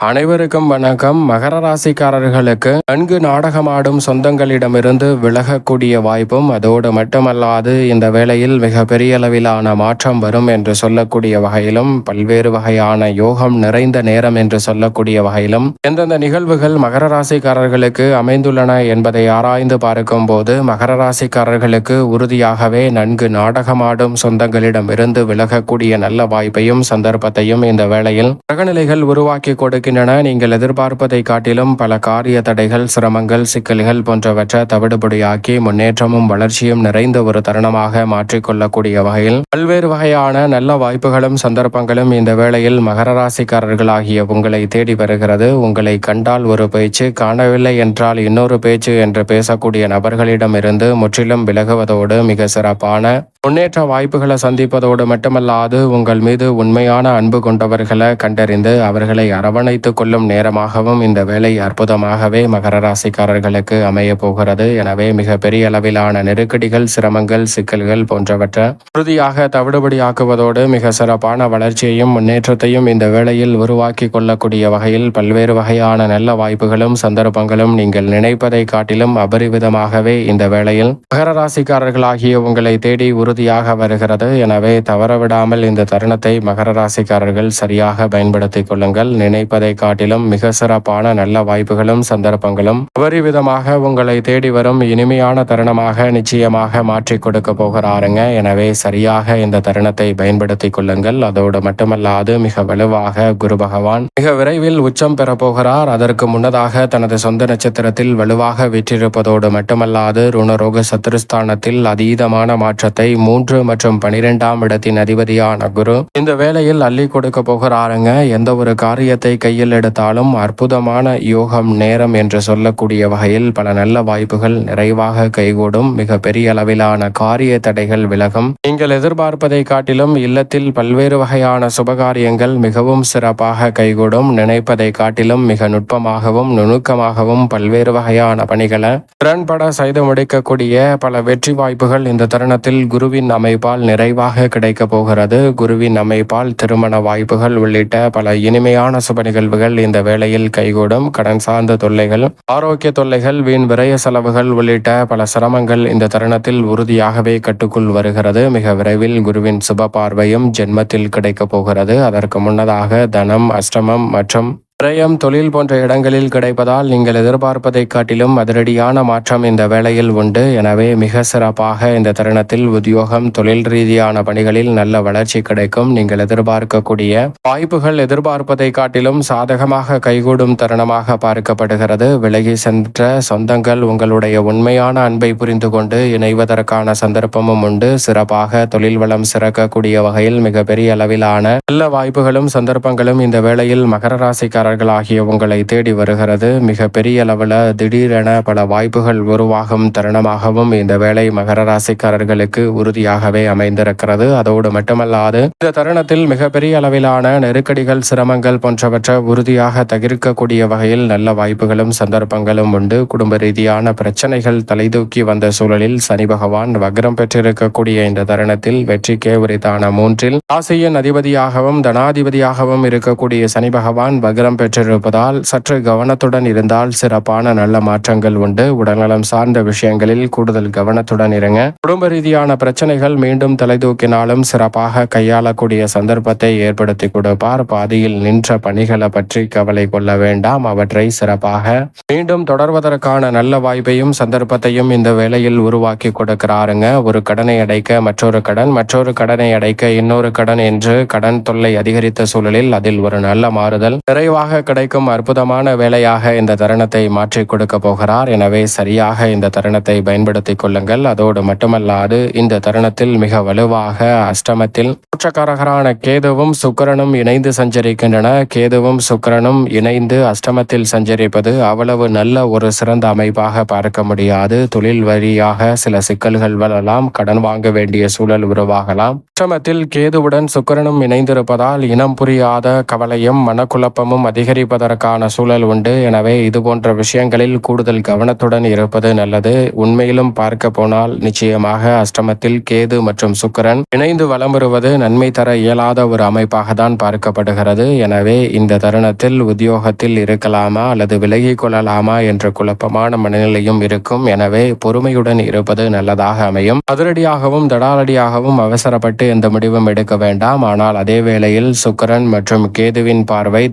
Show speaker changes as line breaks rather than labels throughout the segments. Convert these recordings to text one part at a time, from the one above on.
அனைவருக்கும் வணக்கம். மகர ராசிக்காரர்களுக்கு நன்கு நாடகமாடும் சொந்தங்களிடமிருந்து விலகக்கூடிய வாய்ப்பும் அதோடு மட்டுமல்லாது இந்த வேளையில் மிக பெரிய அளவிலான மாற்றம் வரும் என்று சொல்லக்கூடிய வகையிலும் பல்வேறு வகையான யோகம் நிறைந்த நேரம் என்று சொல்லக்கூடிய வகையிலும் எந்தெந்த நிகழ்வுகள் மகர ராசிக்காரர்களுக்கு அமைந்துள்ளன என்பதை ஆராய்ந்து பார்க்கும் போது மகர ராசிக்காரர்களுக்கு உறுதியாகவே நன்கு நாடகமாடும் சொந்தங்களிடமிருந்து விலகக்கூடிய நல்ல வாய்ப்பையும் சந்தர்ப்பத்தையும் இந்த வேளையில் கிரகநிலைகள் உருவாக்கி கொடுக்க இருக்கின்றன. நீங்கள் எதிர்பார்ப்பதை காட்டிலும் பல காரிய தடைகள் சிரமங்கள் சிக்கல்கள் போன்றவற்றை தவிடுபடியாக்கி முன்னேற்றமும் வளர்ச்சியும் நிறைந்த ஒரு தருணமாக மாற்றிக்கொள்ளக்கூடிய வகையில் பல்வேறு வகையான நல்ல வாய்ப்புகளும் சந்தர்ப்பங்களும் இந்த வேளையில் மகர ராசிக்காரர்களாகிய உங்களை தேடி வருகிறது. உங்களை கண்டால் ஒரு பேச்சு காணவில்லை என்றால் இன்னொரு பேச்சு என்று பேசக்கூடிய நபர்களிடமிருந்து முற்றிலும் விலகுவதோடு மிக சிறப்பான முன்னேற்ற வாய்ப்புகளை சந்திப்பதோடு மட்டுமல்லாது உங்கள் மீது உண்மையான அன்பு கொண்டவர்களை கண்டறிந்து அவர்களை அரவணைத்துக் கொள்ளும் நேரமாகவும் இந்த வேலை அற்புதமாகவே மகர ராசிக்காரர்களுக்கு அமைய போகிறது. எனவே மிக பெரிய அளவிலான நெருக்கடிகள் சிரமங்கள் சிக்கல்கள் போன்றவற்றை உறுதியாக தவிடுபடியாக்குவதோடு மிக சிறப்பான வளர்ச்சியையும் முன்னேற்றத்தையும் இந்த வேளையில் உருவாக்கி கொள்ளக்கூடிய வகையில் பல்வேறு வகையான நல்ல வாய்ப்புகளும் சந்தர்ப்பங்களும் நீங்கள் நினைப்பதை காட்டிலும் அபரிவிதமாகவே இந்த வேளையில் மகர ராசிக்காரர்களாகிய உங்களை தேடி உறுதியாக வருகிறது. எனவே தவறவிடாமல் இந்த தருணத்தை மகர ராசிக்காரர்கள் சரியாக பயன்படுத்திக் கொள்ளுங்கள். நினைப்பதை காட்டிலும் மிக சிறப்பான நல்ல வாய்ப்புகளும் சந்தர்ப்பங்களும் விதமாக உங்களை தேடி வரும் இனிமையான தருணமாக நிச்சயமாக மாற்றி கொடுக்க போகிறாருங்க. எனவே சரியாக இந்த தருணத்தை பயன்படுத்திக் கொள்ளுங்கள். அதோடு மட்டுமல்லாது மிக வலுவாக குரு பகவான் மிக விரைவில் உச்சம் பெறப்போகிறார் அதற்கு முன்னதாக தனது சொந்த நட்சத்திரத்தில் வலுவாக விற்றிருப்பதோடு மட்டுமல்லாது ருணரோக சத்துருஸ்தானத்தில் அதீதமான மாற்றத்தை மூன்று மற்றும் பனிரெண்டாம் இடத்தின் அதிபதியான குரு. இந்த வேளையில் அள்ளி கொடுக்க போகிறாருங்க. எந்த ஒரு காரியத்தை கையில் எடுத்தாலும் அற்புதமான யோகம் நேரம் என்று சொல்லக்கூடிய வகையில் பல நல்ல வாய்ப்புகள் நிறைவாக கைகூடும். மிக பெரிய அளவிலான காரிய தடைகள் விலகும். நீங்கள் எதிர்பார்ப்பதை காட்டிலும் இல்லத்தில் பல்வேறு வகையான சுபகாரியங்கள் மிகவும் சிறப்பாக கைகூடும். நினைப்பதை காட்டிலும் மிக நுட்பமாகவும் நுணுக்கமாகவும் பல்வேறு வகையான பணிகளை திறன்பட செய்து முடிக்கக்கூடிய பல வெற்றி வாய்ப்புகள் இந்த தருணத்தில் குரு குருவின் அமைப்பால் நிறைவாக கிடைக்க போகிறது. குருவின் அமைப்பால் திருமண வாய்ப்புகள் உள்ளிட்ட பல இனிமையான சுப நிகழ்வுகள் இந்த வேளையில் கைகூடும். கடன் சார்ந்த தொல்லைகள் ஆரோக்கிய தொல்லைகள் வீண் விரய செலவுகள் உள்ளிட்ட பல சிரமங்கள் இந்த தருணத்தில் உறுதியாகவே கட்டுக்குள் வருகிறது. மிக விரைவில் குருவின் சுப பார்வையும் ஜென்மத்தில் கிடைக்கப் போகிறது. அதற்கு முன்னதாக தனம் அஷ்டமம் மற்றும் விரயம் தொழில் போன்ற இடங்களில் கிடைப்பதால் நீங்கள் எதிர்பார்ப்பதை காட்டிலும் அதிரடியான மாற்றம் இந்த வேளையில் உண்டு. எனவே மிக சிறப்பாக இந்த தருணத்தில் உத்தியோகம் தொழில் ரீதியான பணிகளில் நல்ல வளர்ச்சி கிடைக்கும். நீங்கள் எதிர்பார்க்கக்கூடிய வாய்ப்புகள் எதிர்பார்ப்பதை காட்டிலும் சாதகமாக கைகூடும் தருணமாக பார்க்கப்படுகிறது. விலகி சென்ற சொந்தங்கள் உங்களுடைய உண்மையான அன்பை புரிந்து கொண்டு இணைவதற்கான சந்தர்ப்பமும் உண்டு. சிறப்பாக தொழில் வளம் சிறக்கக்கூடிய வகையில் மிகப்பெரிய அளவிலான நல்ல வாய்ப்புகளும் சந்தர்ப்பங்களும் இந்த வேளையில் மகர ராசிக்கார ஆகிய உங்களை தேடி வருகிறது. மிக பெரிய அளவில் திடீரென பல வாய்ப்புகள் உருவாகும் தருணமாகவும் இந்த வேலை மகர ராசிக்காரர்களுக்கு உறுதியாகவே அமைந்திருக்கிறது. அதோடு மட்டுமல்லாது இந்த தருணத்தில் மிகப்பெரிய அளவிலான நெருக்கடிகள் சிரமங்கள் போன்றவற்றை உறுதியாக தகிர்க்கக்கூடிய வகையில் நல்ல வாய்ப்புகளும் சந்தர்ப்பங்களும் உண்டு. குடும்ப ரீதியான பிரச்சனைகள் தலைதூக்கி வந்த சூழலில் சனி பகவான் வக்ரம் பெற்றிருக்கக்கூடிய இந்த தருணத்தில் வெற்றிக்கே உரித்தான மூன்றில் ஆசியின் அதிபதியாகவும் தனாதிபதியாகவும் இருக்கக்கூடிய சனி பகவான் வக்ரம் பெற்றிருப்பதால் சற்று கவனத்துடன் இருந்தால் சிறப்பான நல்ல மாற்றங்கள் உண்டு. உடல்நலம் சார்ந்த விஷயங்களில் கூடுதல் கவனத்துடன் இருங்க. குடும்ப ரீதியான பிரச்சனைகள் மீண்டும் தலைதூக்கினாலும் சிறப்பாக கையாளக்கூடிய சந்தர்ப்பத்தை ஏற்படுத்தி கொடுப்பார். பாதியில் நின்ற பணிகளை பற்றி கவலை கொள்ள வேண்டாம். அவற்றை சிறப்பாக மீண்டும் தொடர்வதற்கான நல்ல வாய்ப்பையும் சந்தர்ப்பத்தையும் இந்த வேளையில் உருவாக்கி கொடுக்கிறாருங்க. ஒரு கடனை அடைக்க மற்றொரு கடன் மற்றொரு கடனை அடைக்க இன்னொரு கடன் என்று கடன் தொல்லை அதிகரித்த சூழலில் அதில் ஒரு நல்ல மாறுதல் நிறைவாக கிடைக்கும் அற்புதமான வேலையாக இந்த தருணத்தை மாற்றி கொடுக்க போகிறார். எனவே சரியாக இந்த தருணத்தை பயன்படுத்திக் கொள்ளுங்கள். அதோடு மட்டுமல்லாது இந்த தருணத்தில் மிக வலுவாக அஷ்டமத்தில் குற்றக்காரகரான கேதுவும் சுக்கிரனும் இணைந்து சஞ்சரிக்கின்றன. கேதுவும் சுக்கிரனும் இணைந்து அஷ்டமத்தில் சஞ்சரிப்பது அவ்வளவு நல்ல ஒரு சிறந்த அமைப்பாக பார்க்க முடியாது. தொழில் வழியாக சில சிக்கல்கள் வரலாம். கடன் வாங்க வேண்டிய சூழல் உருவாகலாம். அஷ்டமத்தில் கேதுவுடன் சுக்கிரனும் இணைந்திருப்பதால் இனம் புரியாத கவலையும் மனக்குழப்பமும் அதிக அதிகரிப்பதற்கான சூழல் உண்டு. எனவே இது போன்ற விஷயங்களில் கூடுதல் கவனத்துடன் இருப்பது நல்லது. உண்மையிலும் பார்க்க போனால் நிச்சயமாக அஷ்டமத்தில் கேது மற்றும் சுக்கரன் இணைந்து வலம் வருவது நன்மை தர இயலாத ஒரு அமைப்பாக தான் பார்க்கப்படுகிறது. எனவே இந்த தருணத்தில் உத்தியோகத்தில் இருக்கலாமா அல்லது விலகிக் கொள்ளலாமா என்ற குழப்பமான மனநிலையும் இருக்கும். எனவே பொறுமையுடன் இருப்பது நல்லதாக அமையும். அதிரடியாகவும் தடாலடியாகவும் அவசரப்பட்டு எந்த முடிவும் எடுக்க வேண்டாம். ஆனால் அதே வேளையில் சுக்கரன் மற்றும் கேதுவின் பார்வை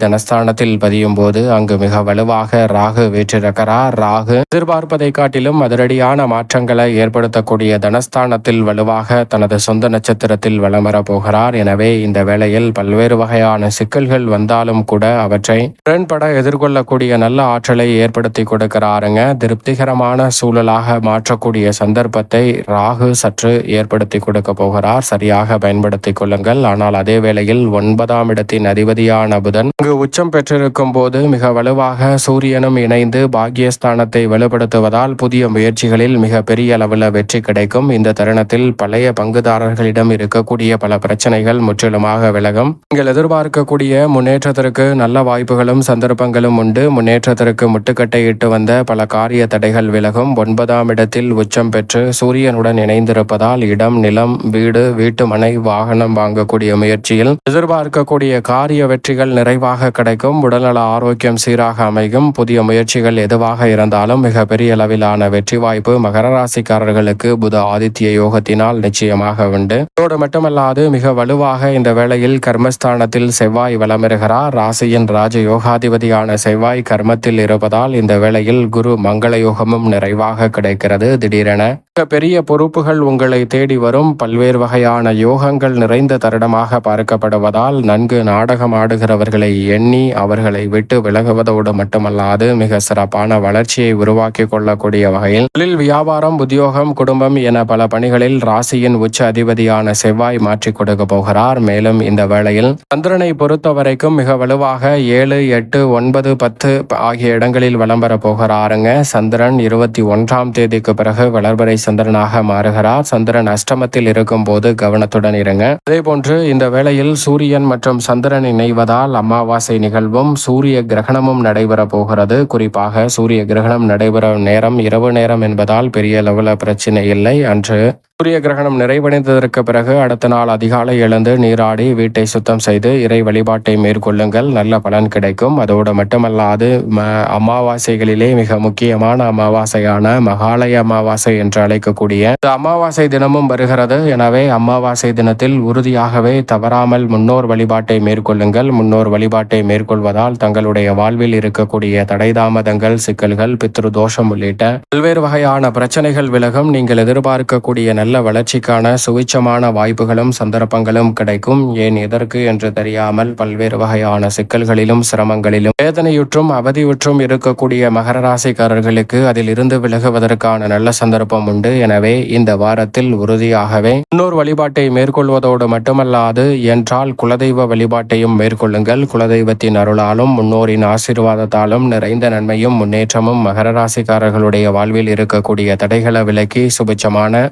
தனஸ்தானத்தில் பதியும் போது அங்கு மிக வலுவாக ராகு வீற்றிருக்கிறார். ராகு எதிர்பார்ப்பதை காட்டிலும் அதிரடியான மாற்றங்களை ஏற்படுத்தக்கூடிய தனஸ்தானத்தில் வலுவாக தனது சொந்த நட்சத்திரத்தில் வலம் போகிறார். எனவே இந்த வேளையில் பல்வேறு வகையான சிக்கல்கள் வந்தாலும் கூட அவற்றை திறன்பட எதிர்கொள்ளக்கூடிய நல்ல ஆற்றலை ஏற்படுத்தி கொடுக்கிறாருங்க. திருப்திகரமான சூழலாக மாற்றக்கூடிய சந்தர்ப்பத்தை ராகு சற்று ஏற்படுத்தி கொடுக்க போகிறார். சரியாக பயன்படுத்திக் கொள்ளுங்கள். ஆனால் அதே வேளையில் ஒன்பதாம் இடத்தின் அதிபதியான புதன் இங்கு உச்சம் பெற்றிருக்கும் போது மிக வலுவாக சூரியனும் இணைந்து பாக்யஸ்தானத்தை வலுப்படுத்துவதால் புதிய முயற்சிகளில் மிக பெரிய அளவில் வெற்றி கிடைக்கும். இந்த தருணத்தில் பழைய பங்குதாரர்களிடம் இருக்கக்கூடிய பல பிரச்சனைகள் முற்றிலுமாக விலகும். நீங்கள் எதிர்பார்க்கக்கூடிய முன்னேற்றத்திற்கு நல்ல வாய்ப்புகளும் சந்தர்ப்பங்களும் உண்டு. முன்னேற்றத்திற்கு முட்டுக்கட்டை இட்டு வந்த பல காரிய தடைகள் விலகும். ஒன்பதாம் இடத்தில் உச்சம் பெற்று சூரியனுடன் இணைந்திருப்பதால் இடம் நிலம் வீடு வீட்டு மனை வாகனம் வாங்கக்கூடிய முயற்சியில் எதிர்பார்க்கக்கூடிய காரிய வெற்றிகள் நிறைவாக கிடைக்கும். உடல்நல ஆரோக்கியம் சீராக அமையும் புதிய முயற்சிகள் எதுவாக இருந்தாலும் மிக பெரிய அளவிலான வெற்றி வாய்ப்பு மகர ராசிக்காரர்களுக்கு புத ஆதித்ய யோகத்தினால் நிச்சயமாக உண்டு. இதோடு மட்டுமல்லாது மிக வலுவாக இந்த வேளையில் கர்மஸ்தானத்தில் செவ்வாய் வளமிருகிறார் ராசியின் ராஜ யோகாதிபதியான செவ்வாய் கர்மத்தில் இருப்பதால் இந்த வேளையில் குரு மங்கள யோகமும் நிறைவாக கிடைக்கிறது. திடீரென பெரிய பொறுப்புகள் உங்களை தேடி வரும். பல்வேறு வகையான யோகங்கள் நிறைந்த தருணமாக பார்க்கப்படுவதால் நன்கு நாடகம் ஆடுகிறவர்களை எண்ணி அவர்களை விட்டு விலகுவதோடு மட்டுமல்லாது மிக சிறப்பான வளர்ச்சியை உருவாக்கி கொள்ளக்கூடிய வகையில் தொழில் வியாபாரம் உத்தியோகம் குடும்பம் என பல பணிகளில் ராசியின் உச்ச அதிபதியான செவ்வாய் மாற்றி கொடுக்க போகிறார். மேலும் இந்த வேளையில் சந்திரனை பொறுத்த வரைக்கும் மிக வலுவாக ஏழு எட்டு ஒன்பது பத்து ஆகிய இடங்களில் வலம் வர போகிறாருங்க. சந்திரன் இருபத்தி ஒன்றாம் தேதிக்கு பிறகு வளர்பறை சந்திரனாக மாறுகிறார். சந்திரன் அஷ்டமத்தில் இருக்கும் போது கவனத்துடன் இருங்க. அதே போன்று இந்த வேளையில் சூரியன் மற்றும் சந்திரன் இணைவதால் அமாவாசை நிகழ்வும் சூரிய கிரகணமும் நடைபெற போகிறது. குறிப்பாக சூரிய கிரகணம் நடைபெறும் நேரம் இரவு நேரம் என்பதால் பெரிய அளவில் பிரச்சனை இல்லை. அன்று சூரிய கிரகணம் நிறைவடைந்ததற்கு பிறகு அடுத்த நாள் அதிகாலை எழுந்து நீராடி வீட்டை சுத்தம் செய்து இறை வழிபாட்டை மேற்கொள்ளுங்கள். நல்ல பலன் கிடைக்கும். அதோடு மட்டுமல்லாது ம அமாவாசைகளிலே மிக முக்கியமான அமாவாசையான மகாலய அமாவாசை என்று அழைக்கக்கூடிய இந்த அமாவாசை தினமும் வருகிறது. எனவே அமாவாசை தினத்தில் உறுதியாகவே தவறாமல் முன்னோர் வழிபாட்டை மேற்கொள்ளுங்கள். முன்னோர் வழிபாட்டை மேற்கொள்வதால் தங்களுடைய வாழ்வில் இருக்கக்கூடிய தடை தாமதங்கள் சிக்கல்கள் பித்ரு தோஷம் உள்ளிட்ட பல்வேறு வகையான பிரச்சனைகள் விலகும். நீங்கள் எதிர்பார்க்கக்கூடிய நல்ல வளர்ச்சிக்கான சுவிச்சமான வாய்ப்புகளும் சந்தர்ப்பங்களும் கிடைக்கும். ஏன் எதற்கு என்று தெரியாமல் பல்வேறு வகையான சிக்கல்களிலும் சிரமங்களிலும் வேதனையுற்றும் அவதியுற்றும் இருக்கக்கூடிய மகர ராசிக்காரர்களுக்கு அதில் இருந்து விலகுவதற்கான நல்ல சந்தர்ப்பம் உண்டு. எனவே இந்த வாரத்தில் உறுதியாகவே முன்னோர் வழிபாட்டை மேற்கொள்வதோடு மட்டுமல்லாது என்றால் குலதெய்வ வழிபாட்டையும் மேற்கொள்ளுங்கள். குலதெய்வத்தின் அருளாலும் முன்னோரின் ஆசீர்வாதத்தாலும் நிறைந்த நன்மையும் முன்னேற்றமும் மகர ராசிக்காரர்களுடைய வாழ்வில் இருக்கக்கூடிய தடைகளை விலக்கி சுபிச்சமான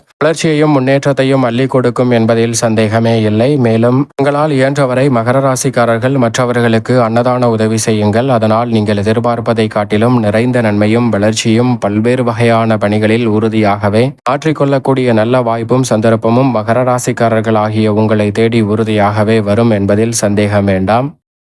வளர்ச்சியையும் முன்னேற்றத்தையும் அள்ளி கொடுக்கும் என்பதில் சந்தேகமே இல்லை. மேலும் உங்களால் இயன்றவரை மகர ராசிக்காரர்கள் மற்றவர்களுக்கு அன்னதான உதவி செய்யுங்கள். அதனால் நீங்கள் எதிர்பார்ப்பதை காட்டிலும் நிறைந்த நன்மையும் வளர்ச்சியும் பல்வேறு வகையான பணிகளில் உறுதியாகவே மாற்றிக்கொள்ளக்கூடிய நல்ல வாய்ப்பும் சந்தர்ப்பமும் மகர ராசிக்காரர்கள் ஆகிய உங்களை தேடி உறுதியாகவே வரும் என்பதில் சந்தேகம் வேண்டாம்.